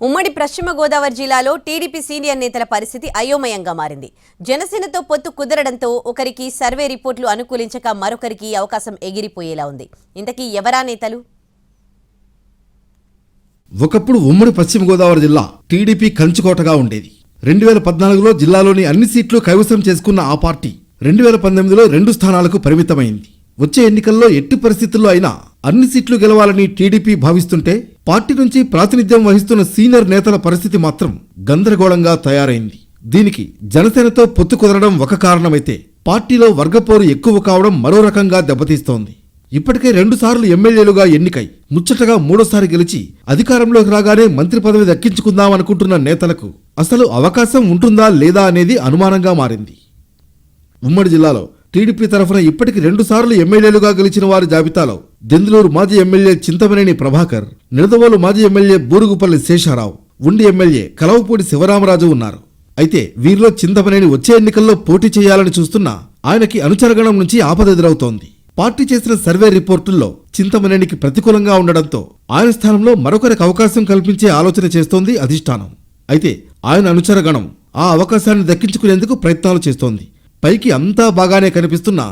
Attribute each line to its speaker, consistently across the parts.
Speaker 1: ఉమ్మడి పశ్చిమ గోదావరి జిల్లాలో టీడీపీ సీనియర్ నేతల పరిస్థితి అయోమయంగా మారింది. జనసేనతో పొత్తు కుదరడంతో ఒకరికి సర్వే రిపోర్టులు అనుకూలించక మరొకరికి అవకాశం ఎగిరిపోయేలా ఉంది. ఇంతకీ ఎవరా నేతలు?
Speaker 2: ఒకప్పుడు ఉమ్మడి పశ్చిమ గోదావరి జిల్లా టీడీపీ కంచుకోటగా ఉండేది. రెండు వేల పద్నాలుగులో జిల్లాలోని అన్ని సీట్లు కైవసం చేసుకున్న ఆ పార్టీ రెండు వేల పంతొమ్మిదిలో రెండు స్థానాలకు పరిమితమైంది. వచ్చే ఎన్నికల్లో ఎట్టి పరిస్థితుల్లో అయినా అన్ని సీట్లు గెలవాలని టీడీపీ భావిస్తుంటే పార్టీ నుంచి ప్రాతినిధ్యం వహిస్తున్న సీనియర్ నేతల పరిస్థితి మాత్రం గందరగోళంగా తయారైంది. దీనికి జనసేనతో పొత్తు కుదరడం ఒక కారణమైతే పార్టీలో వర్గపోరు ఎక్కువ కావడం మరో రకంగా దెబ్బతీస్తోంది. ఇప్పటికే రెండుసార్లు ఎమ్మెల్యేలుగా ఎన్నికై ముచ్చటగా మూడోసారి గెలిచి అధికారంలోకి రాగానే మంత్రి పదవి దక్కించుకుందామనుకుంటున్న నేతలకు అసలు అవకాశం ఉంటుందా లేదా అనేది అనుమానంగా మారింది. ఉమ్మడి జిల్లాలో టీడీపీ తరఫున ఇప్పటికి రెండుసార్లు ఎమ్మెల్యేలుగా గెలిచిన వారి జాబితాలో దెందులూరు మాజీ ఎమ్మెల్యే చింతమనేని ప్రభాకర్ నిడదవోలు మాజీ ఎమ్మెల్యే బూరుగుపల్లి శేషారావు ఉండి ఎమ్మెల్యే కలవపూడి శివరామరాజు ఉన్నారు. అయితే వీరిలో చింతమనేని వచ్చే ఎన్నికల్లో పోటీ చేయాలని చూస్తున్న ఆయనకి అనుచరగణం నుంచి ఆపద ఎదురవుతోంది. పార్టీ చేసిన సర్వే రిపోర్టుల్లో చింతమనేనికి ప్రతికూలంగా ఉండడంతో ఆయన స్థానంలో మరొకరికి అవకాశం కల్పించే ఆలోచన చేస్తోంది అధిష్టానం. అయితే ఆయన అనుచరగణం ఆ అవకాశాన్ని దక్కించుకునేందుకు ప్రయత్నాలు చేస్తోంది. పైకి అంతా బాగానే కనిపిస్తున్నా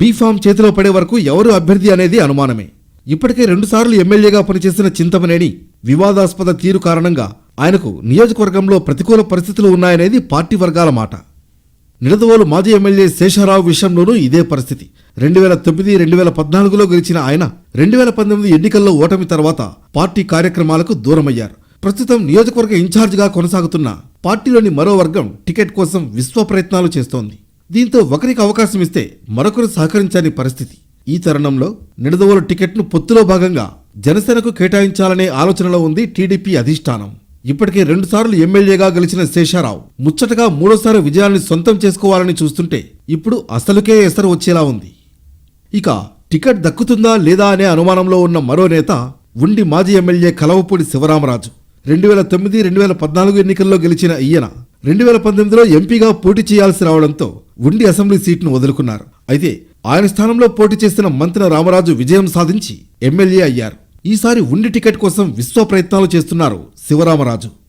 Speaker 2: బీఫామ్ చేతిలో పడే వరకు ఎవరు అభ్యర్థి అనేది అనుమానమే. ఇప్పటికే రెండుసార్లు ఎమ్మెల్యేగా పనిచేసిన చింతమనేని వివాదాస్పద తీరు కారణంగా ఆయనకు నియోజకవర్గంలో ప్రతికూల పరిస్థితులు ఉన్నాయనేది పార్టీ వర్గాల మాట. నిడదవోలు మాజీ ఎమ్మెల్యే శేషారావు విషయంలోనూ ఇదే పరిస్థితి. రెండు వేల తొమ్మిది రెండు వేల పద్నాలుగులో గెలిచిన ఆయన రెండు వేల పంతొమ్మిది ఎన్నికల్లో ఓటమి తర్వాత పార్టీ కార్యక్రమాలకు దూరమయ్యారు. ప్రస్తుతం నియోజకవర్గ ఇన్ఛార్జిగా కొనసాగుతున్న పార్టీలోని మరో వర్గం టికెట్ కోసం విశ్వ ప్రయత్నాలు చేస్తోంది. దీంతో ఒకరికి అవకాశం ఇస్తే మరొకరు సహకరించని పరిస్థితి. ఈ తరుణంలో నిడదవోలు టికెట్ను పొత్తులో భాగంగా జనసేనకు కేటాయించాలనే ఆలోచనలో ఉంది టీడీపీ అధిష్టానం. ఇప్పటికే రెండుసార్లు ఎమ్మెల్యేగా గెలిచిన శేషారావు ముచ్చటగా మూడోసారి విజయాన్ని సొంతం చేసుకోవాలని చూస్తుంటే ఇప్పుడు అసలుకే ఎసరు వచ్చేలా ఉంది. ఇక టికెట్ దక్కుతుందా లేదా అనే అనుమానంలో ఉన్న మరో నేత ఉండి మాజీ ఎమ్మెల్యే కలవపూడి శివరామరాజు రెండు వేల తొమ్మిది రెండు వేల పద్నాలుగు ఎన్నికల్లో గెలిచిన ఈయన రెండు వేల పంతొమ్మిదిలో ఎంపీగా పోటీ చేయాల్సి రావడంతో ఉండి అసెంబ్లీ సీట్ను వదులుకున్నారు. అయితే ఆయన స్థానంలో పోటీ చేసిన మంత్రి రామరాజు విజయం సాధించి ఎమ్మెల్యే అయ్యారు. ఈసారి ఉండి టికెట్ కోసం విశ్వ ప్రయత్నాలు చేస్తున్నారు శివరామరాజు.